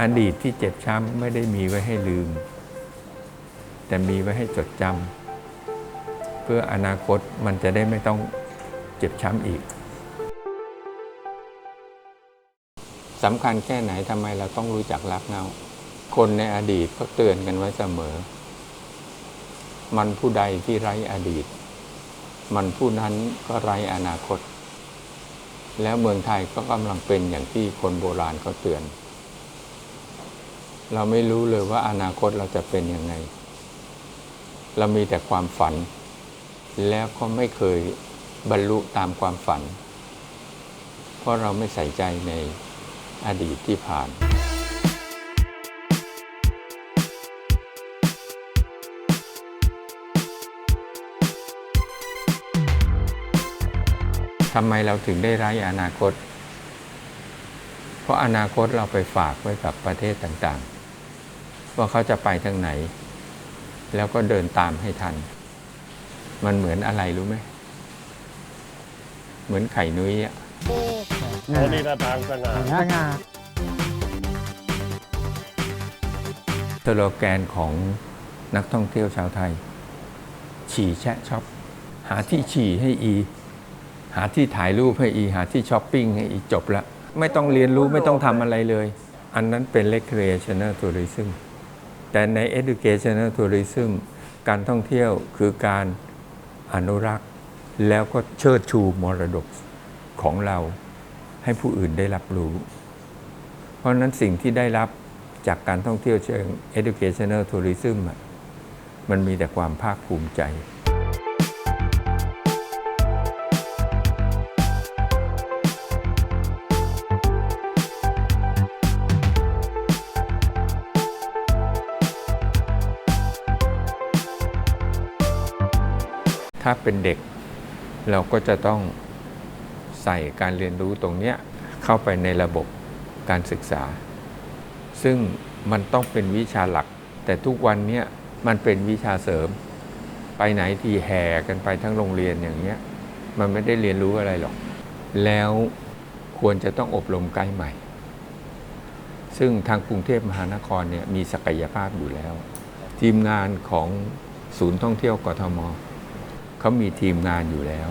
อดีตที่เจ็บช้ำไม่ได้มีไว้ให้ลืม แต่มีไว้ให้จดจำเพื่ออนาคตมันจะได้ไม่ต้องเจ็บช้ำอีกสำคัญแค่ไหนทำไมเราต้องรู้จักรักเงาคนในอดีตก็เตือนกันไว้เสมอ มันผู้ใดที่ไร้อดีต มันผู้นั้นก็ไร้อนาคต แล้วเมืองไทยก็กำลังเป็นอย่างที่คนโบราณเขาเตือน เราไม่รู้เลยว่าอนาคตเราจะเป็นยังไง เรามีแต่ความฝัน แล้วก็ไม่เคยบรรลุตามความฝัน เพราะเราไม่ใส่ใจในอดีตที่ผ่าน ทำไมเราถึงได้ไร้อนาคต เพราะอนาคตเราไปฝากไว้กับประเทศต่างๆ ว่าเขาจะไปทางไหน แล้วก็เดินตามให้ทัน มันเหมือนอะไรรู้ไหม เหมือนไข่นุ้ยอะโอ้นี่ท่าทางสง่าสง่าสโลแกนของนักท่องเที่ยวชาวไทย ฉี่แชะช็อป หาที่ฉี่ให้อี หาที่ถ่ายรูปให้อี หาที่ช้อปปิ้งให้อีจบละ ไม่ต้องเรียนรู้ไม่ต้องทำอะไรเลย อันนั้นเป็น recreational tourism แต่ใน educational tourism การท่องเที่ยวคือการอนุรักษ์ แล้วก็เชิดชูมรดกของเราให้ผู้อื่นได้รับรู้ เพราะนั้นสิ่งที่ได้รับจากการท่องเที่ยวเชิง educational tourism มันมีแต่ความภาคภูมิใจ ถ้าเป็นเด็ก เราก็จะต้องใส่การเรียนรู้ตรงเนี้ยเข้าไปในระบบการศึกษา ซึ่งมันต้องเป็นวิชาหลัก แต่ทุกวันเนี้ยมันเป็นวิชาเสริม ไปไหนทีแห่กันไปทั้งโรงเรียนอย่างเงี้ยมันไม่ได้เรียนรู้อะไรหรอก แล้วควรจะต้องอบรมไกด์ใหม่ ซึ่งทางกรุงเทพมหานครเนี่ยมีศักยภาพอยู่แล้ว ทีมงานของศูนย์ท่องเที่ยวกทม เขามีทีมงานอยู่แล้ว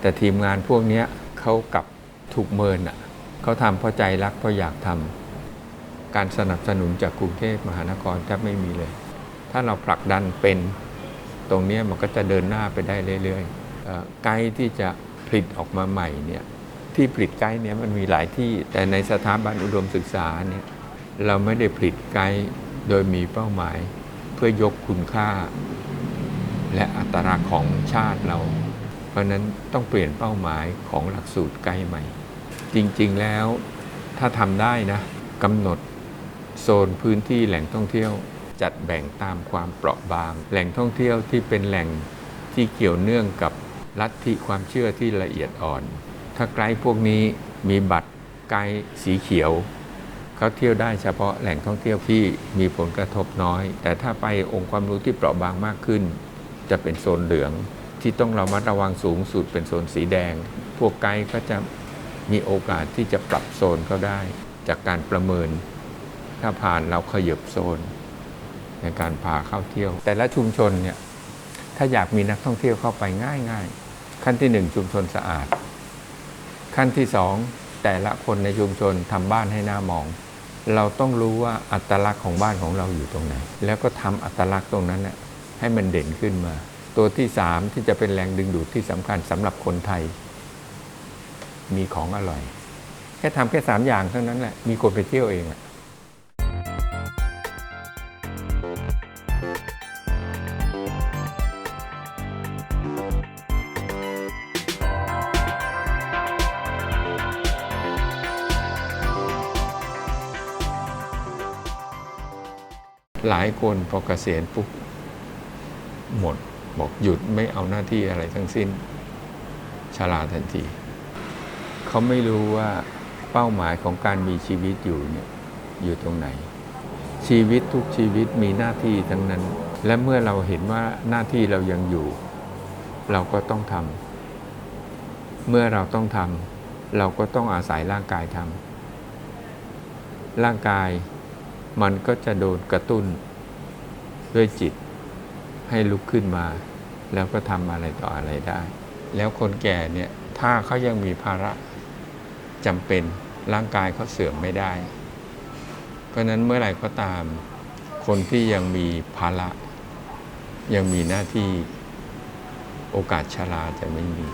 แต่ทีมงานพวกนี้เขากลับถูกเมินอะเขาทำเพราะใจรักเพราะอยากทำการสนับสนุนจากกรุงเทพมหานครแทบไม่มีเลย ถ้าเราผลักดันเป็นตรงนี้มันก็จะเดินหน้าไปได้เรื่อยๆไกด์ที่จะผลิตออกมาใหม่เนี่ยที่ผลิตไกด์เนี่ยมันมีหลายที่แต่ในสถาบันอุดมศึกษาเนี่ยเราไม่ได้ผลิตไกด์โดยมีเป้าหมาย เพื่อยกคุณค่า และอัตราของชาติเรา เพราะนั้นต้องเปลี่ยนเป้าหมายของหลักสูตรไกด์ใหม่ จริงๆแล้วถ้าทำได้นะกำหนดโซนพื้นที่แหล่งท่องเที่ยวจัดแบ่งตามความเปราะบาง แหล่งท่องเที่ยวที่เป็นแหล่งที่เกี่ยวเนื่องกับลัทธิความเชื่อที่ละเอียดอ่อน ถ้าไกด์พวกนี้มีบัตรไกด์สีเขียว เขาเที่ยวได้เฉพาะแหล่งท่องเที่ยวที่มีผลกระทบน้อย แต่ถ้าไปองค์ความรู้ที่เปราะบางมากขึ้น จะเป็นโซนเหลืองที่ต้องระมัดระวังสูงสุดเป็นโซนสีแดง พวกไกด์ก็จะมีโอกาสที่จะปรับโซนเขาได้ จากการประเมิน ถ้าผ่านเราขยบโซน ในการพาเข้าเที่ยว แต่ละชุมชนเนี่ยถ้าอยากมีนักท่องเที่ยวเข้าไปง่ายๆขั้นที่หนึ่งชุมชนสะอาด ขั้นที่สองแต่ละคนในชุมชนทำบ้านให้หน้ามอง เราต้องรู้ว่าอัตลักษณ์ของบ้านของเราอยู่ตรงไหน แล้วก็ทำอัตลักษณ์ตรงนั้นน่ะ ให้มันเด่นขึ้นมา ตัวที่สามที่จะเป็นแรงดึงดูดที่สำคัญสำหรับคนไทย มีของอร่อย แค่ทำแค่สามอย่างเท่านั้นแหละ มีคนไปเที่ยวเองอะหลายคนพอเกษียณปุ๊บ หมด บอกหยุดไม่เอาหน้าที่อะไรทั้งสิ้นชราทันที เขาไม่รู้ว่าเป้าหมายของการมีชีวิตอยู่เนี่ยอยู่ตรงไหน ชีวิตทุกชีวิตมีหน้าที่ทั้งนั้น และเมื่อเราเห็นว่าหน้าที่เรายังอยู่ เราก็ต้องทำเมื่อเราต้องทำเราก็ต้องอาศัยร่างกายทำร่างกายมันก็จะโดนกระตุ้นด้วยจิต ให้ลุกขึ้นมา แล้วก็ทำอะไรต่ออะไรได้ แล้วคนแก่เนี่ยถ้าเขายังมีภาระจำเป็นร่างกายเขาเสื่อมไม่ได้ เพราะนั้นเมื่อไหร่ก็ตาม คนที่ยังมีภาระ ยังมีหน้าที่โอกาสชราจะไม่มี